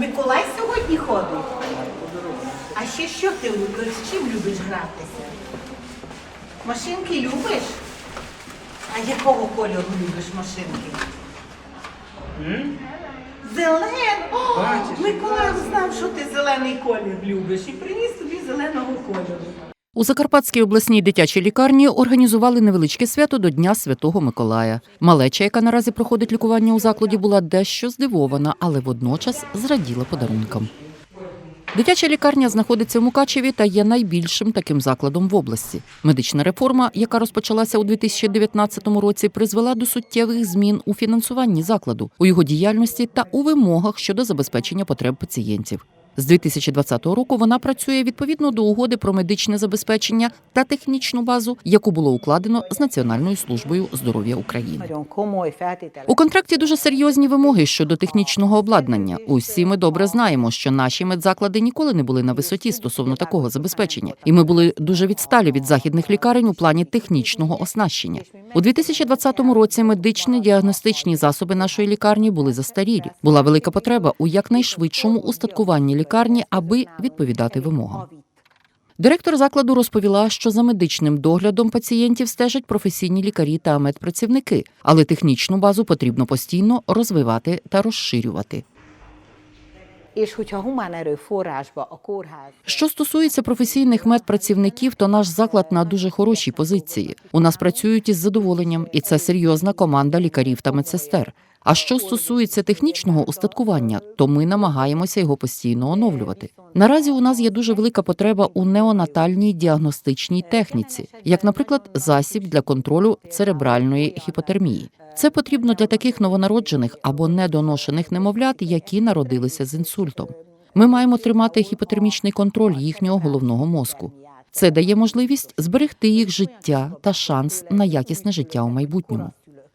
Миколай сьогодні ходить? А ще що ти любиш? З чим любиш гратися? Машинки любиш? А якого кольору любиш машинки? Зелен! О, Миколай знав, що ти зелений колір любиш і приніс тобі зеленого кольору. У Закарпатській обласній дитячій лікарні організували невеличке свято до Дня Святого Миколая. Малеча, яка наразі проходить лікування у закладі, була дещо здивована, але водночас зраділа подарункам. Дитяча лікарня знаходиться в Мукачеві та є найбільшим таким закладом в області. Медична реформа, яка розпочалася у 2019 році, призвела до суттєвих змін у фінансуванні закладу, у його діяльності та у вимогах щодо забезпечення потреб пацієнтів. З 2020 року вона працює відповідно до угоди про медичне забезпечення та технічну базу, яку було укладено з Національною службою здоров'я України. У контракті дуже серйозні вимоги щодо технічного обладнання. Усі ми добре знаємо, що наші медзаклади ніколи не були на висоті стосовно такого забезпечення, і ми були дуже відсталі від західних лікарень у плані технічного оснащення. У 2020 році медичні діагностичні засоби нашої лікарні були застарілі. Була велика потреба у якнайшвидшому устаткуванні лікарні, аби відповідати вимогам. Директор закладу розповіла, що за медичним доглядом пацієнтів стежать професійні лікарі та медпрацівники, але технічну базу потрібно постійно розвивати та розширювати. És hogyha humán erőforrásba a kórház Що стосується професійних медпрацівників, то наш заклад на дуже хорошій позиції. У нас працюють із задоволенням, і це серйозна команда лікарів та медсестер. А що стосується технічного устаткування, то ми намагаємося його постійно оновлювати. Наразі у нас є дуже велика потреба у неонатальній діагностичній техніці, як, наприклад, засіб для контролю церебральної гіпотермії. Це потрібно для таких новонароджених або недоношених немовлят, які народилися з інсультом. Ми маємо тримати гіпотермічний контроль їхнього головного мозку. Це дає можливість зберегти їх життя та шанс на якісне життя у майбутньому.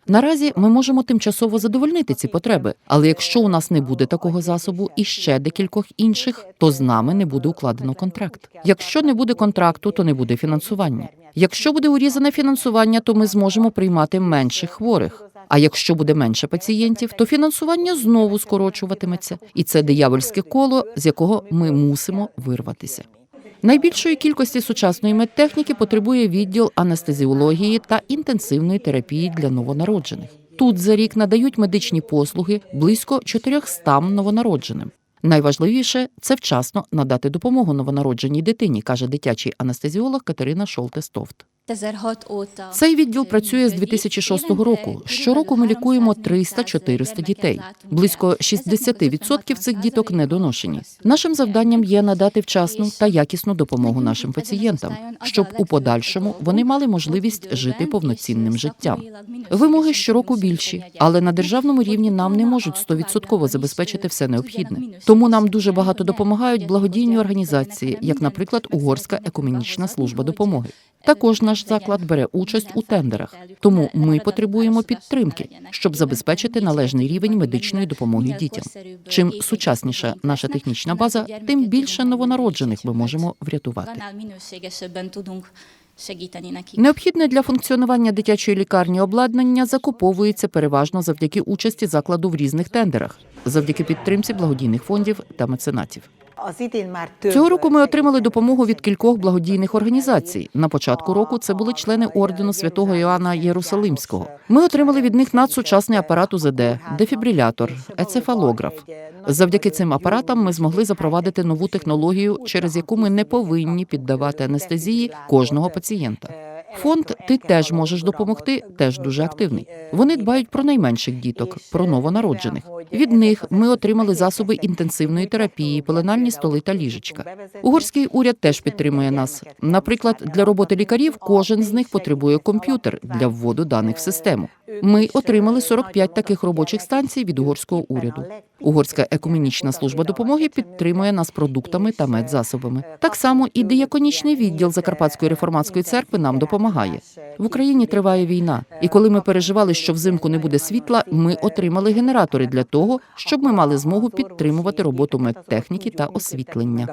Наразі ми можемо тимчасово задовольнити ці потреби, але якщо у нас не буде такого засобу і ще декількох інших, то з нами не буде укладено контракт. Якщо не буде контракту, то не буде фінансування. Якщо буде урізане фінансування, то ми зможемо приймати менше хворих. А якщо буде менше пацієнтів, то фінансування знову скорочуватиметься, і це диявольське коло, з якого ми мусимо вирватися. Найбільшої кількості сучасної медтехніки потребує відділ анестезіології та інтенсивної терапії для новонароджених. Тут за рік надають медичні послуги близько 400 новонародженим. Найважливіше це вчасно надати допомогу новонародженій дитині, каже дитячий анестезіолог Катерина Шолте-Стовт. 2006 óta Цей відділ працює з 2006 року. Щороку ми лікуємо 300-400 дітей. Близько 60% цих діток недоношені. Нашим завданням є надати вчасну та якісну допомогу нашим пацієнтам, щоб у подальшому вони мали можливість жити повноцінним життям. Вимоги щороку більші, але на державному рівні нам не можуть 100% забезпечити все необхідне. Тому нам дуже багато допомагають благодійні організації, як, наприклад, Угорська екуменічна служба допомоги. Також наш заклад бере участь у тендерах, тому ми потребуємо підтримки, щоб забезпечити належний рівень медичної допомоги дітям. Чим сучасніша наша технічна база, тим більше новонароджених ми можемо врятувати. Необхідне для функціонування дитячої лікарні обладнання закуповується переважно завдяки участі закладу в різних тендерах, завдяки підтримці благодійних фондів та меценатів. Цього року ми отримали допомогу від кількох благодійних організацій. На початку року це були члени ордену святого Іоанна Єрусалимського. Ми отримали від них надсучасний апарат УЗД, дефібрилятор, ецефалограф. Завдяки цим апаратам ми змогли запровадити нову технологію, через яку ми не повинні піддавати анестезії кожного пацієнта. Фонд ти теж можеш допомогти, теж дуже активний. Вони дбають про найменших діток, про новонароджених. Від них ми отримали засоби інтенсивної терапії, пеленальні столи та ліжечка. Угорський уряд теж підтримує нас. Наприклад, для роботи лікарів кожен з них потребує комп'ютер для вводу даних в систему. Ми отримали 45 таких робочих станцій від угорського уряду. Угорська екуменічна служба допомоги підтримує нас продуктами та медзасобами. Так само і дияконічний відділ Закарпатської реформатської церкви нам допомагає. В Україні триває війна, і коли ми переживали, що взимку не буде світла, ми отримали генератори для того, щоб ми мали змогу підтримувати роботу медтехніки та освітлення.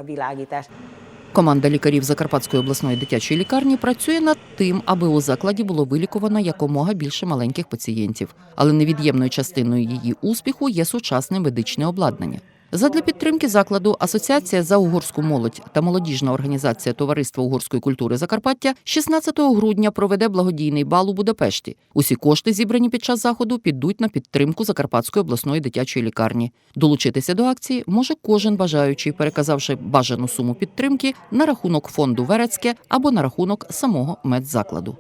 Команда лікарів Закарпатської обласної дитячої лікарні працює над тим, аби у закладі було вилікувано якомога більше маленьких пацієнтів, але невід'ємною частиною її успіху є сучасне медичне обладнання. Задля підтримки закладу Асоціація за угорську молодь та молодіжна організація Товариства угорської культури Закарпаття 16 грудня проведе благодійний бал у Будапешті. Усі кошти, зібрані під час заходу, підуть на підтримку Закарпатської обласної дитячої лікарні. Долучитися до акції може кожен бажаючий, переказавши бажану суму підтримки на рахунок фонду Верецьке або на рахунок самого медзакладу.